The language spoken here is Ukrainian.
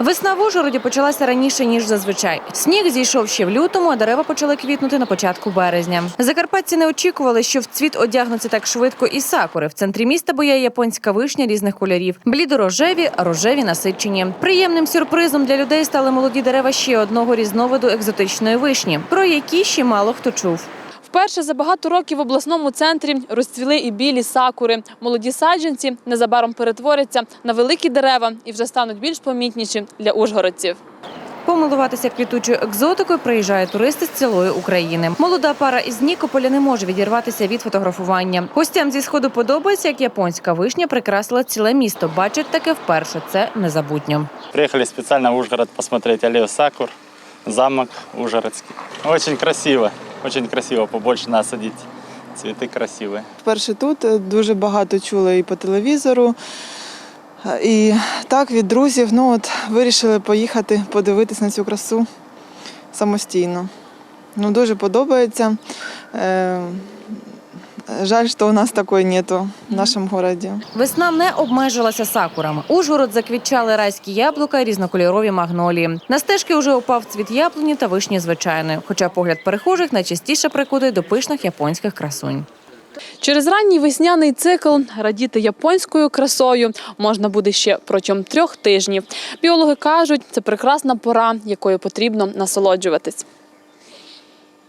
Весна в Ужгороді почалася раніше ніж зазвичай. Сніг зійшов ще в лютому, а дерева почали квітнути на початку березня. Закарпатці не очікували, що в цвіт одягнуться так швидко і сакури. В центрі міста бояє японська вишня різних кольорів: блідорожеві, рожеві, насичені. Приємним сюрпризом для людей стали молоді дерева ще одного різновиду екзотичної вишні, про які ще мало хто чув. Вперше за багато років в обласному центрі розцвіли і білі сакури. Молоді саджанці незабаром перетворяться на великі дерева і вже стануть більш помітніші для ужгородців. Помилуватися квітучою екзотикою приїжджають туристи з цілої України. Молода пара із Нікополя не може відірватися від фотографування. Гостям зі сходу подобається, як японська вишня прикрасила ціле місто. Бачать таке вперше. Це незабутньо. Приехали специально в Ужгород посмотреть аллею Сакур, замок Ужгородский. Очень красиво, очень красиво, побольше насадить. Цвіти красиві. Вперше тут е, дуже багато чула і по телевізору. е, І так від друзів ну от вирішили поїхати подивитись на цю красу самостійно. Ну, дуже подобається. Жаль, що у нас такої нету в нашому місті. Весна не обмежилася сакурами. Ужгород заквітчали райські яблука і різнокольорові магнолії. На стежки уже упав цвіт яблуні та вишні звичайної. Хоча погляд перехожих найчастіше прикуди до пишних японських красунь. Через ранній весняний цикл радіти японською красою можна буде ще протягом трьох тижнів. Біологи кажуть, це прекрасна пора, якою потрібно насолоджуватись.